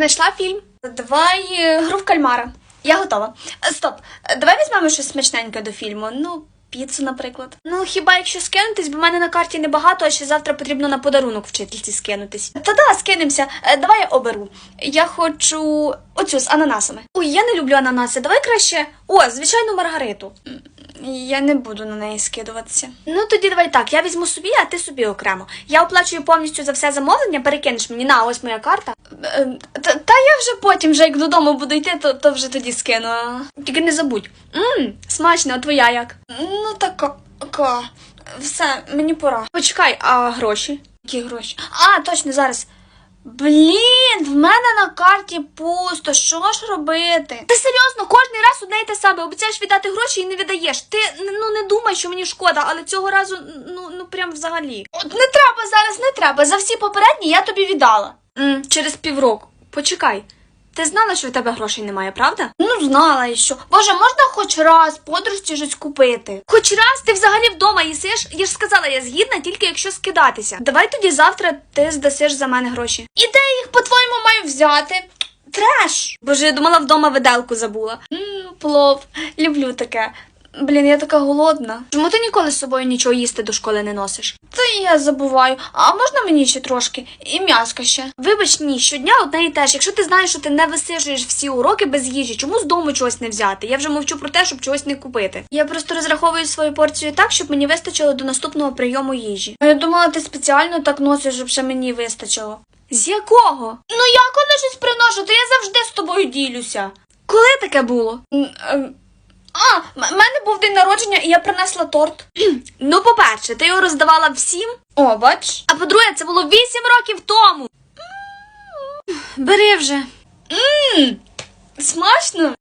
знайшла фільм. Давай е, гру в кальмара. Я готова. Е, Стоп, е, давай візьмемо щось смачненьке до фільму. Ну, піцу, наприклад. Ну, хіба якщо скинутись, бо в мене на карті небагато, а ще завтра потрібно на подарунок вчительці скинутись. Та да, скинемося. Давай я оберу. Я хочу оцю з ананасами. Ой, я не люблю ананаси. Давай краще. О, звичайну маргариту. Я не буду на неї скидуватися. Ну тоді давай так, я візьму собі, а ти собі окремо. Я оплачую повністю за все замовлення, перекинеш мені на ось моя карта. Е, Та, та я вже потім, вже як додому буду йти, то, то вже тоді скину. Тільки не забудь. Мм, смачно, а твоя як? Ну така. Все, мені пора. Почекай, а гроші? Які гроші? А, точно зараз. Блін, в мене на карті пусто. Що ж робити? Ти серйозно, кожний раз одне й те саме. Обіцяєш віддати гроші і не віддаєш. Ти ну не думай, що мені шкода, але цього разу ну ну прям взагалі. От не треба зараз, не треба. За всі попередні я тобі віддала. м через півроку. Почекай. Ти знала, що в тебе грошей немає, правда? Ну, знала і що. Боже, можна хоч раз подружці щось купити? Хоч раз ти взагалі вдома їсиш? Я ж сказала, я згідна, тільки якщо скидатися. Давай тоді завтра ти здасиш за мене гроші. І де я їх, по-твоєму, маю взяти? Треш! Боже, я думала, вдома виделку забула. Мм, плов. Люблю таке. Блін, я така голодна. Чому ти ніколи з собою нічого їсти до школи не носиш? Та і я забуваю. А можна мені ще трошки? І м'яска ще. Вибач, ні, щодня одне і те ж. Якщо ти знаєш, що ти не висижуєш всі уроки без їжі, чому з дому чогось не взяти? Я вже мовчу про те, щоб чогось не купити. Я просто розраховую свою порцію так, щоб мені вистачило до наступного прийому їжі. А я думала, ти спеціально так носиш, щоб ще мені вистачило. З якого? Ну я коли щось приношу, то я завжди з тобою ділюся. Коли таке було? А, в мене був день народження, і я принесла торт. ну, по-перше, ти його роздавала всім. О, бач. А по-друге, це було вісім років тому. Бери вже. Ммм, смачно.